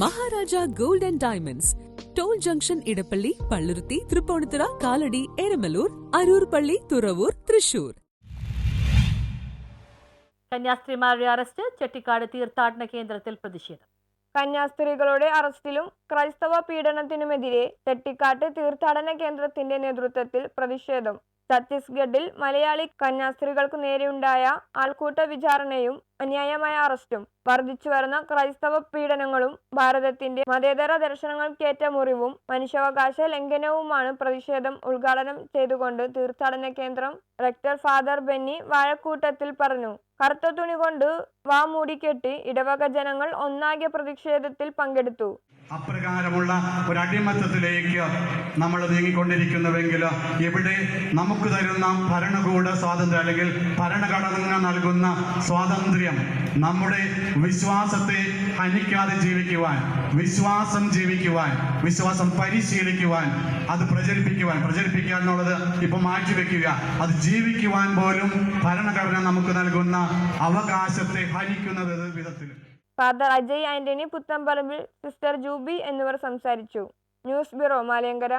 Maharaja gold and diamonds. Toll junction Edappally Palluruthy Tripunithura Kalady Eramalloor Aroor പള്ളി തുറവൂർ തൃശൂർ. കന്യാസ്ത്രീമാരുടെ arrest Chettikad തീർത്ഥാടന കേന്ദ്രത്തിൽ പ്രതിഷേധം. കന്യാസ്ത്രീകളുടെ അറസ്റ്റിലും ക്രൈസ്തവ പീഡനത്തിനുമെതിരെ തെട്ടിക്കാട്ട് തീർത്ഥാടന കേന്ദ്രത്തിന്റെ നേതൃത്വത്തിൽ പ്രതിഷേധം. ഛത്തീസ്ഗഡിൽ മലയാളി കന്യാസ്ത്രീകൾക്ക് നേരെയുണ്ടായ ആൾക്കൂട്ട വിചാരണയും അന്യായമായ അറസ്റ്റും വർദ്ധിച്ചു വരുന്ന ക്രൈസ്തവ പീഡനങ്ങളും ഭാരതത്തിന്റെ മതേതര ദർശനങ്ങൾക്കേറ്റ മുറിവും മനുഷ്യാവകാശ ലംഘനവുമാണ് പ്രതിഷേധം ഉദ്ഘാടനം ചെയ്തുകൊണ്ട് തീർത്ഥാടന കേന്ദ്രം റെക്ടർ ഫാദർ ബെന്നി വാഴക്കൂട്ടത്തിൽ പറഞ്ഞു. കറുത്ത തുണി കൊണ്ട് വാ മൂടിക്കെട്ടി ഇടവക ജനങ്ങൾ ഒന്നാകെ പ്രതിഷേധത്തിൽ പങ്കെടുത്തു. അപ്രകാരമുള്ള ഒരു അടിമത്തത്തിലേക്ക് നമ്മൾ നീങ്ങിക്കൊണ്ടിരിക്കുന്നുവെങ്കിൽ ഇവിടെ നമുക്ക് തരുന്ന ഭരണകൂട സ്വാതന്ത്ര്യം അല്ലെങ്കിൽ ഭരണഘടന നൽകുന്ന സ്വാതന്ത്ര്യം നമ്മുടെ വിശ്വാസത്തെ ഹനിക്കാതെ ജീവിക്കുവാൻ വിശ്വാസം ജീവിക്കുവാൻ വിശ്വാസം പരിശീലിക്കുവാൻ അത് പ്രചരിപ്പിക്കുവാൻ പ്രചരിപ്പിക്കുക എന്നുള്ളത് ഇപ്പൊ മാറ്റിവെക്കുക അത് ജീവിക്കുവാൻ പോലും ഭരണഘടന നമുക്ക് നൽകുന്ന അവകാശത്തെ ഹനിക്കുന്നത് വിധത്തിൽ ഫാദർ അജയ് ആന്റണി പുത്തമ്പറമ്പിൽ സിസ്റ്റർ ജൂബി എന്നിവർ സംസാരിച്ചു. News bureau Malayankara.